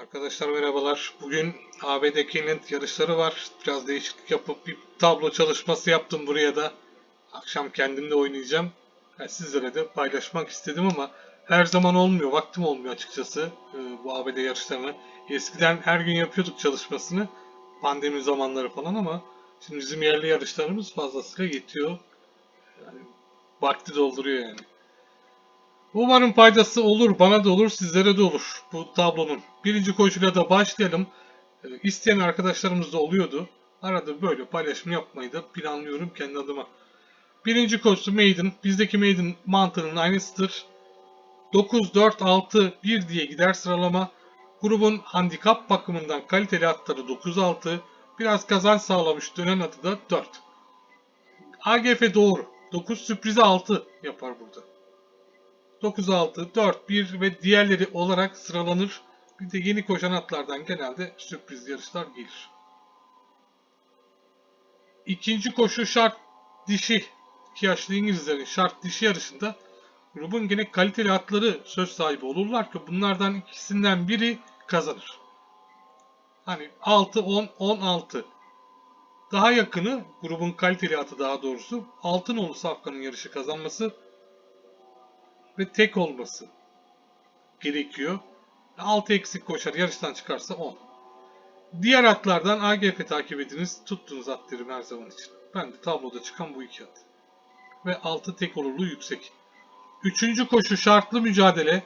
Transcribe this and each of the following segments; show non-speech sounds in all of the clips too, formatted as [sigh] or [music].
Arkadaşlar merhabalar. Bugün ABD Keyland yarışları var. Biraz değişiklik yapıp bir tablo çalışması yaptım buraya da. Akşam kendim de oynayacağım. Yani sizlere de paylaşmak istedim ama her zaman olmuyor. Vaktim olmuyor açıkçası e, bu ABD yarışlarını. Eskiden her gün yapıyorduk çalışmasını. Pandemi zamanları falan ama şimdi bizim yerli yarışlarımız fazlasıyla yetiyor. Yani vakti dolduruyor yani. Umarım faydası olur, bana da olur, sizlere de olur bu tablonun. Birinci koşuyla da başlayalım. Ee, İsteyen arkadaşlarımız da oluyordu. Arada böyle paylaşım yapmayı da planlıyorum kendi adıma. Birinci koşu Maiden. Bizdeki Maiden mantığının aynısıdır. 9, 4, 6, 1 diye gider sıralama. Grubun handikap bakımından kaliteli atları 9, 6. Biraz kazanç sağlamış dönen atı da 4. AGF doğru. 9 sürprize 6 yapar burada. 9, 6, 4, 1 ve diğerleri olarak sıralanır. Bir de yeni koşan atlardan genelde sürpriz yarışlar gelir. İkinci koşu şart dişi. İki yaşlı İngilizlerin şart dişi yarışında grubun gene kaliteli atları söz sahibi olurlar ki bunlardan ikisinden biri kazanır. Hani 6, 10, 16. Daha yakını grubun kaliteli atı daha doğrusu Altınoğlu Safkan'ın yarışı kazanması ve tek olması gerekiyor. 6 eksik koşar yarıştan çıkarsa 10. Diğer atlardan AGF takip ediniz. Tuttuğunuz at derim her zaman için. Ben de tabloda çıkan bu iki at. Ve 6 tek olurluğu yüksek. Üçüncü koşu şartlı mücadele.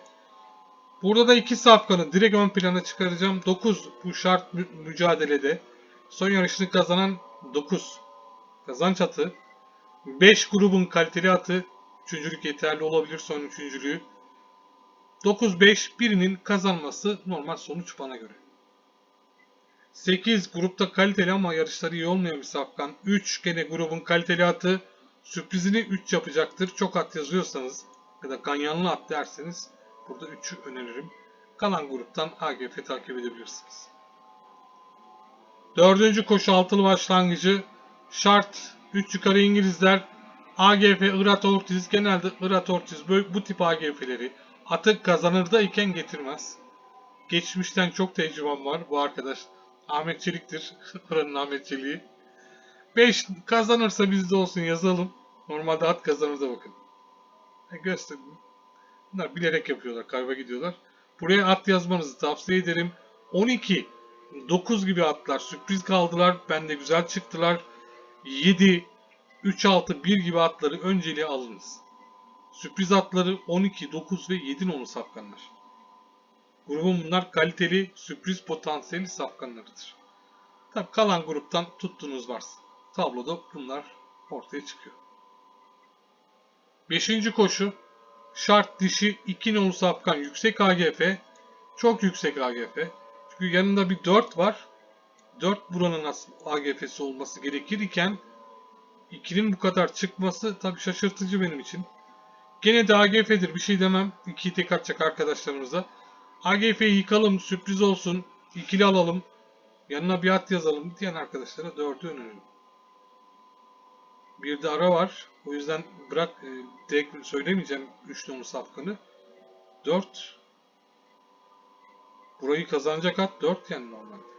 Burada da iki safkanı direkt ön plana çıkaracağım. 9 bu şart mü- mücadelede. Son yarışını kazanan 9. Kazanç atı. 5 grubun kaliteli atı. Üçüncülük yeterli olabilir son üçüncülüğü. 9-5 birinin kazanması normal sonuç bana göre. 8 grupta kaliteli ama yarışları iyi olmayan bir safkan. 3 gene grubun kaliteli atı. Sürprizini 3 yapacaktır. Çok at yazıyorsanız ya da ganyanlı at derseniz burada 3'ü öneririm. Kalan gruptan AGF takip edebilirsiniz. Dördüncü koşu altılı başlangıcı. Şart 3 yukarı İngilizler AGF Irat Ortiz genelde Irat Ortiz böyle, bu tip AGF'leri atı kazanırda iken getirmez. Geçmişten çok tecrübem var bu arkadaş. Ahmet Çelik'tir. [laughs] Buranın Ahmet Çelik'i. 5 kazanırsa bizde olsun yazalım. Normalde at kazanır da bakın. E, göstereyim. Bunlar bilerek yapıyorlar. Kayba gidiyorlar. Buraya at yazmanızı tavsiye ederim. 12, 9 gibi atlar sürpriz kaldılar. Bende güzel çıktılar. 7, 3-6-1 gibi atları önceliğe alınız. Sürpriz atları 12, 9 ve 7 nolu safkanlar. Grubun bunlar kaliteli, sürpriz potansiyeli safkanlarıdır. Tabi kalan gruptan tuttuğunuz varsa. Tabloda bunlar ortaya çıkıyor. Beşinci koşu. Şart dişi 2 nolu safkan yüksek AGF. Çok yüksek AGF. Çünkü yanında bir 4 var. 4 buranın AGF'si olması gerekir iken 2'nin bu kadar çıkması tabii şaşırtıcı benim için. Gene de AGF'dir bir şey demem. 2'yi tek atacak arkadaşlarımıza. AGF'yi yıkalım sürpriz olsun. ikili alalım. Yanına bir at yazalım diyen arkadaşlara 4'ü öneririm. Bir de ara var. O yüzden bırak e, direkt söylemeyeceğim 3 nolu safkanı. 4 Burayı kazanacak at 4 yani normalde.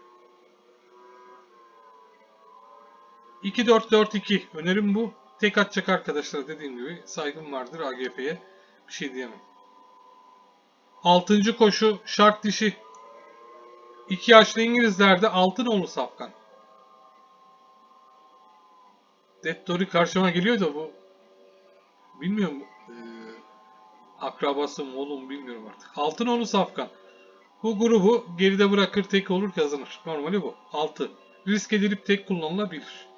2-4-4-2 önerim bu. Tek atacak arkadaşlara dediğim gibi saygım vardır AGF'ye. Bir şey diyemem. 6. koşu şart dişi. 2 yaşlı İngilizlerde altın nolu safkan. Dettori karşıma geliyor da bu bilmiyorum eee, akrabası mı oğlum bilmiyorum artık. Altın nolu safkan. Bu grubu geride bırakır tek olur kazanır. Normali bu. 6. Risk edilip tek kullanılabilir.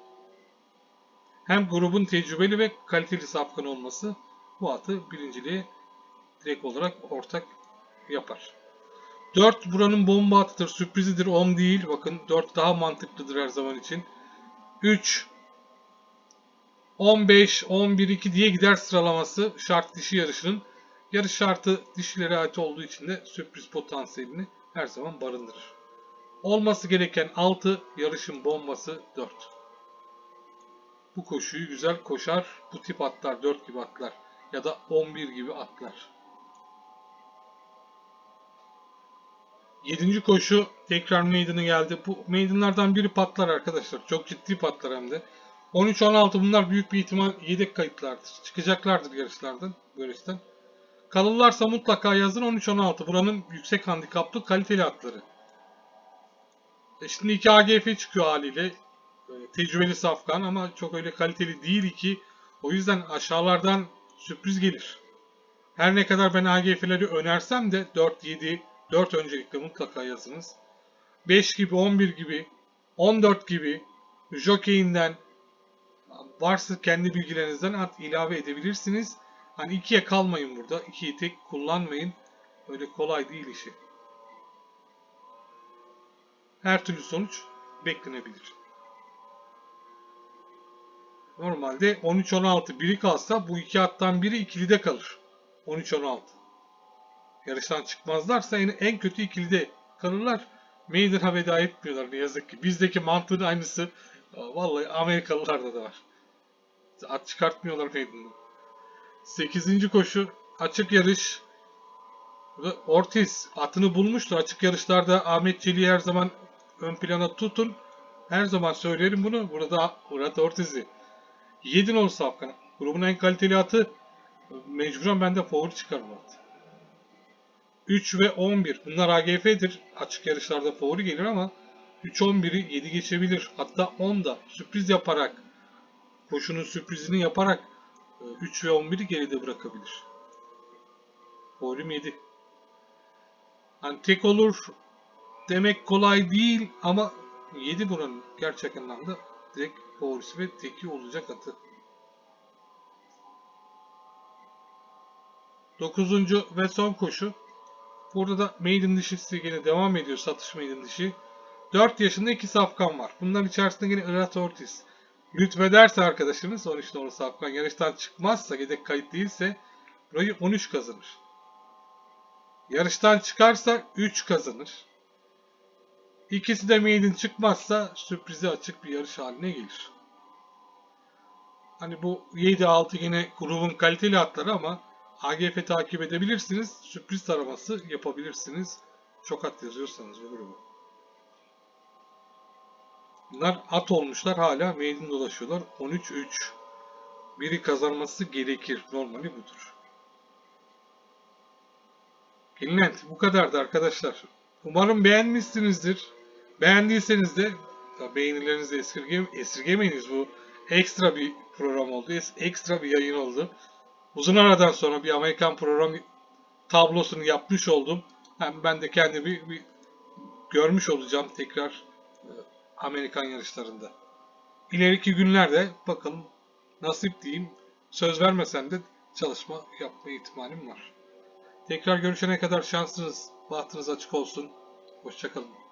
Hem grubun tecrübeli ve kaliteli safkan olması bu atı birinciliğe direkt olarak ortak yapar. 4 buranın bomba atıdır, sürprizidir, 10 değil. Bakın 4 daha mantıklıdır her zaman için. 3 15, 11, 2 diye gider sıralaması şart dişi yarışının. Yarış şartı dişilere ait olduğu için de sürpriz potansiyelini her zaman barındırır. Olması gereken 6, yarışın bombası 4. Bu koşuyu güzel koşar bu tip atlar, 4 gibi atlar ya da 11 gibi atlar. 7. koşu tekrar meydanı geldi. Bu meydanlardan biri patlar arkadaşlar. Çok ciddi patlar hem de. 13-16 bunlar büyük bir ihtimal yedek kayıtlardır. Çıkacaklardır yarışlardan, yarıştan. Kalırlarsa mutlaka yazın 13-16. Buranın yüksek handikaplı kaliteli atları. E şimdi 2 AGF çıkıyor haliyle. Tecrübeli safkan ama çok öyle kaliteli değil ki. O yüzden aşağılardan sürpriz gelir. Her ne kadar ben AGF'leri önersem de 4-7, 4 öncelikle mutlaka yazınız. 5 gibi, 11 gibi, 14 gibi, Jockey'inden varsa kendi bilgilerinizden at ilave edebilirsiniz. Hani ikiye kalmayın burada. İkiyi tek kullanmayın. Öyle kolay değil işi. Her türlü sonuç beklenebilir. Normalde 13-16 biri kalsa bu iki attan biri ikilide kalır. 13-16. Yarıştan çıkmazlarsa en, en kötü ikilide kalırlar. Maiden'a veda etmiyorlar ne yazık ki. Bizdeki mantığın aynısı vallahi Amerikalılarda da var. At çıkartmıyorlar Maiden'dan. 8. koşu açık yarış. Ortiz atını bulmuştur. Açık yarışlarda Ahmet Çelik'i her zaman ön plana tutun. Her zaman söylerim bunu. Burada Murat Ortiz'i. 7 nolu safkan. Grubun en kaliteli atı. Mecburen ben de favori çıkarım at. 3 ve 11. Bunlar AGF'dir. Açık yarışlarda favori gelir ama 3-11'i 7 geçebilir. Hatta 10 da sürpriz yaparak koşunun sürprizini yaparak 3 ve 11'i geride bırakabilir. Favorim 7. Hani tek olur demek kolay değil ama 7 buranın gerçek anlamda direkt favorisi ve teki olacak atı. 9. ve son koşu. Burada da maiden dişisi yine devam ediyor satış maiden dişi. 4 yaşında 2 safkan var. Bunların içerisinde yine Irat Ortiz. Lütfederse arkadaşımız 13 numaralı safkan yarıştan çıkmazsa yedek kayıt değilse burayı 13 kazanır. Yarıştan çıkarsa 3 kazanır. İkisi de maiden çıkmazsa sürprize açık bir yarış haline gelir. Hani bu 7-6 yine grubun kaliteli atları ama AGF takip edebilirsiniz. Sürpriz taraması yapabilirsiniz. Çok at yazıyorsanız bu grubu. Bunlar at olmuşlar hala maiden dolaşıyorlar. 13-3. Biri kazanması gerekir. Normali budur. Finland bu kadardı arkadaşlar. Umarım beğenmişsinizdir. Beğendiyseniz de beğenilerinizi esirge esirgemeyiniz. Bu ekstra bir program oldu. Ekstra bir yayın oldu. Uzun aradan sonra bir Amerikan program tablosunu yapmış oldum. Hem ben de kendimi bir, görmüş olacağım tekrar e, Amerikan yarışlarında. İleriki günlerde bakalım nasip diyeyim söz vermesen de çalışma yapma ihtimalim var. Tekrar görüşene kadar şansınız, bahtınız açık olsun. Hoşçakalın.